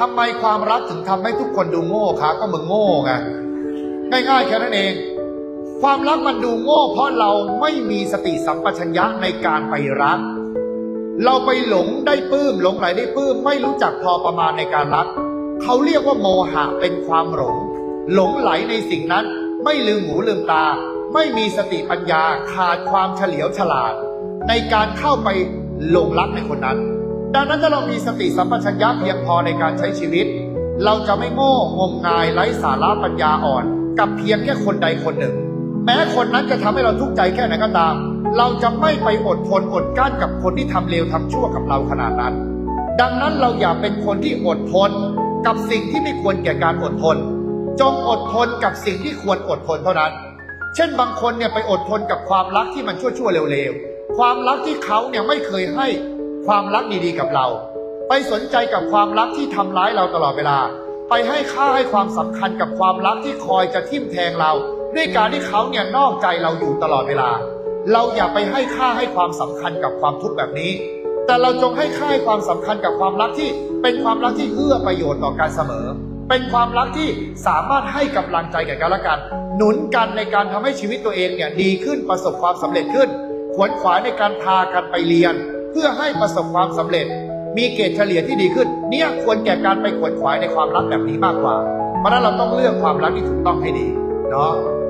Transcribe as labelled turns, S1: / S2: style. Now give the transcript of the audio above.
S1: ทำไมความรักถึงทำให้ทุกคนดูโง่คะก็มึงโง่ไงง่ายๆแค่นั้นเอง ความรักมันดูโง่ เพราะเราไม่มีสติสัมปชัญญะในการไปรัก เราไปหลงได้ปื้มหลงไหลได้ปื้ม ไม่รู้จักพอประมาณในการรัก เขาเรียกว่าโมหะเป็นความหลง หลงไหลในสิ่งนั้น ไม่ลืมหูลืมตา ไม่มีสติปัญญาขาดความเฉลียวฉลาด ในการเข้าไปหลงรักในคนนั้น ดังนั้นถ้าเรามีสติสัมปชัญญะเพียงพอในการใช้ชีวิต เราจะไม่โง่งมงายไร้สาระปัญญาอ่อน กับเพียงแค่คนใดคนหนึ่ง แม้คนนั้นจะทำให้เราทุกข์ใจแค่ไหนก็ตาม เราจะไม่ไปอดทนอดกลั้นกับคนที่ทำเลวทำชั่วกับเราขนาดนั้น ดังนั้นเราอย่าเป็นคนที่อดทน กับสิ่งที่ไม่ควรแก่การอดทน จงอดทนกับสิ่งที่ควรอดทนเท่านั้น เช่นบางคนเนี่ยไปอดทนกับความรักที่มันชั่วๆเร็วๆความรักที่เขาเนี่ยไม่เคยให้ ความรักดีๆกับเรา ไปสนใจกับความรักที่ทำร้ายเราตลอดเวลา ไปให้ค่าให้ความสำคัญกับความรักที่คอยจะทิ่มแทงเรา ด้วยการที่เขาเนี่ยนอกใจเราอยู่ตลอดเวลา เราอย่าไปให้ค่าให้ความสำคัญกับความทุกข์แบบนี้ แต่เราจงให้ค่าให้ความสำคัญกับความรักที่เป็นความรักที่เอื้อประโยชน์ต่อการเสมอ เป็นความรักที่สามารถให้กำลังใจแก่กันและกัน หนุนกันในการทำให้ชีวิตตัวเองเนี่ยดีขึ้นประสบความสำเร็จขึ้นขวนขวายในการพากันไปเรียน เพื่อให้ประสบความสำเร็จ มีเกรดเฉลี่ยที่ดีขึ้น เนี่ยควรแก่การไปขวนขวายในความรักแบบนี้มากกว่า เพราะฉะนั้นเราต้องเลือกความรักที่ถูกต้องให้ดีเนาะ